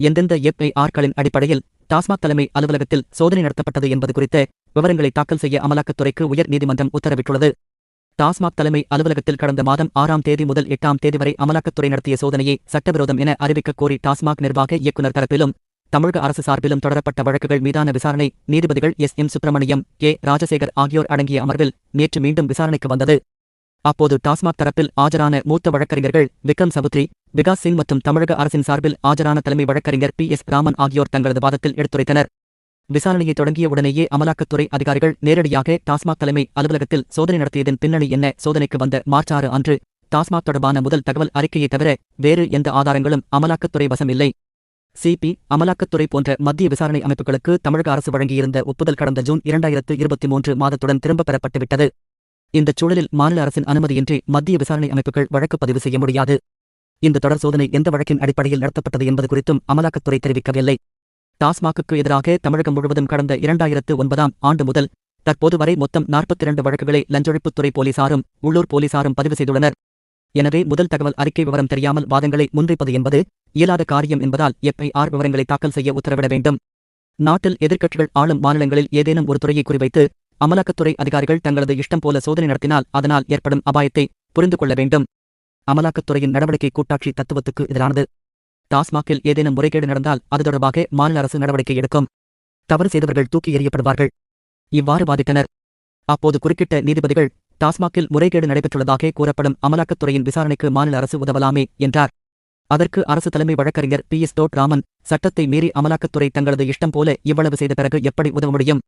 எந்தெந்த எஃப்ஐஆர்களின் அடிப்படையில் டாஸ்மாக் தலைமை அலுவலகத்தில் சோதனை நடத்தப்பட்டது என்பது குறித்த விவரங்களை தாக்கல் செய்ய அமலாக்கத்துறைக்கு உயர் நீதிமன்றம் உத்தரவிட்டுள்ளது. டாஸ்மாக் தலைமை அலுவலகத்தில் கடந்த மாதம் ஆறாம் தேதி முதல் எட்டாம் தேதி வரை அமலாக்கத்துறை நடத்திய சோதனையை சட்டவிரோதம் என அறிவிக்கக் கோரி டாஸ்மாக் நிர்வாக இயக்குநர் தரப்பிலும் தமிழக அரசு சார்பிலும் தொடரப்பட்ட வழக்குகள் மீதான விசாரணை நீதிபதிகள் S. M. Subramaniam K. Rajasekar ஆகியோர் அடங்கிய அமர்வில் நேற்று மீண்டும் விசாரணைக்கு வந்தது. அப்போது டாஸ்மாக் தரப்பில் ஆஜரான மூத்த வழக்கறிஞர்கள் விக்ரம் சபுத்ரி விகாஸ் சிங் மற்றும் தமிழக அரசின் சார்பில் ஆஜரான தலைமை வழக்கறிஞர் பி எஸ் ராமன் ஆகியோர் தங்களது வாதத்தில் எடுத்துரைத்தனர். விசாரணையை தொடங்கிய உடனேயே அமலாக்கத்துறை அதிகாரிகள் நேரடியாக டாஸ்மாக் தலைமை அலுவலகத்தில் சோதனை நடத்தியதன் பின்னணி என்ன சோதனைக்கு வந்த மார்ச் ஆறு அன்று டாஸ்மாக் தொடர்பான முதல் தகவல் அறிக்கையை தவிர வேறு எந்த ஆதாரங்களும் அமலாக்கத்துறை வசம் இல்லை சிபி அமலாக்கத்துறை போன்ற மத்திய விசாரணை அமைப்புகளுக்கு தமிழக அரசு வழங்கியிருந்த ஒப்புதல் கடந்த ஜூன் இரண்டாயிரத்து இருபத்தி மூன்று மாதத்துடன் திரும்பப் பெறப்பட்டுவிட்டது. இந்தச் சூழலில் மாநில அரசின் அனுமதியின்றி மத்திய விசாரணை அமைப்புகள் வழக்கு பதிவு செய்ய முடியாது. இந்த தொடர் சோதனை எந்த வழக்கின் அடிப்படையில் நடத்தப்பட்டது என்பது குறித்தும் அமலாக்கத்துறை தெரிவிக்கவில்லை. டாஸ்மாகுக்கு எதிராக தமிழகம் முழுவதும் கடந்த இரண்டாயிரத்து ஒன்பதாம் ஆண்டு முதல் தற்போது வரை மொத்தம் நாற்பத்தி இரண்டு வழக்குகளை லஞ்சொழிப்புத்துறை போலீசாரும் உள்ளூர் போலீசாரும் பதிவு செய்துள்ளனர். எனவே முதல் தகவல் அறிக்கை விவரம் தெரியாமல் வாதங்களை முன்வைப்பது என்பது இயலாத காரியம் என்பதால் எஃப்ஐஆர் விவரங்களை தாக்கல் செய்ய உத்தரவிட வேண்டும். நாட்டில் எதிர்க்கட்சிகள் ஆளும் மாநிலங்களில் ஏதேனும் ஒரு துறையை குறிவைத்து அமலாக்கத்துறை அதிகாரிகள் தங்களது இஷ்டம் போல சோதனை நடத்தினால் அதனால் ஏற்படும் அபாயத்தை புரிந்து கொள்ள வேண்டும். அமலாக்கத்துறையின் நடவடிக்கை கூட்டாட்சி தத்துவத்துக்கு எதிரானது. டாஸ்மாகில் ஏதேனும் முறைகேடு நடந்தால் அது தொடர்பாக மாநில அரசு நடவடிக்கை எடுக்கும். தவறு செய்தவர்கள் தூக்கி எறியப்படுவார்கள். இவ்வாறு வாதிட்டனர். அப்போது குறுக்கிட்ட நீதிபதிகள் டாஸ்மாகில் முறைகேடு நடைபெற்றுள்ளதாக கூறப்படும் அமலாக்கத்துறையின் விசாரணைக்கு மாநில அரசு உதவலாமே என்றார். அதற்கு அரசு தலைமை வழக்கறிஞர் பி எஸ் டோட் ராமன் சட்டத்தை மீறி அமலாக்கத்துறை தங்களது இஷ்டம் போல இவ்வளவு செய்த பிறகு எப்படி உதவ முடியும்?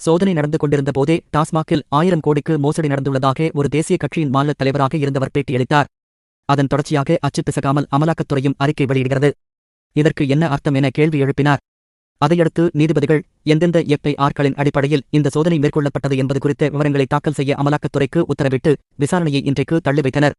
சோதனை நடந்து கொண்டிருந்த போதே டாஸ்மாகில் ஆயிரம் கோடிக்கு மோசடி நடந்துள்ளதாக ஒரு தேசிய கட்சியின் மாநில தலைவராக இருந்தவர் பேட்டியளித்தார் அதன் தொடர்ச்சியாக அச்சு பிசகாமல் அமலாக்கத்துறையும் அறிக்கை வெளியிடுகிறது. இதற்கு என்ன அர்த்தம் என கேள்வி எழுப்பினார். அதையடுத்து நீதிபதிகள் எந்தெந்த எஃப்ஐஆர்களின் அடிப்படையில் இந்த சோதனை மேற்கொள்ளப்பட்டது என்பது குறித்த விவரங்களை தாக்கல் செய்ய அமலாக்கத்துறைக்கு உத்தரவிட்டு விசாரணையை இன்றைக்கு தள்ளி வைத்தனர்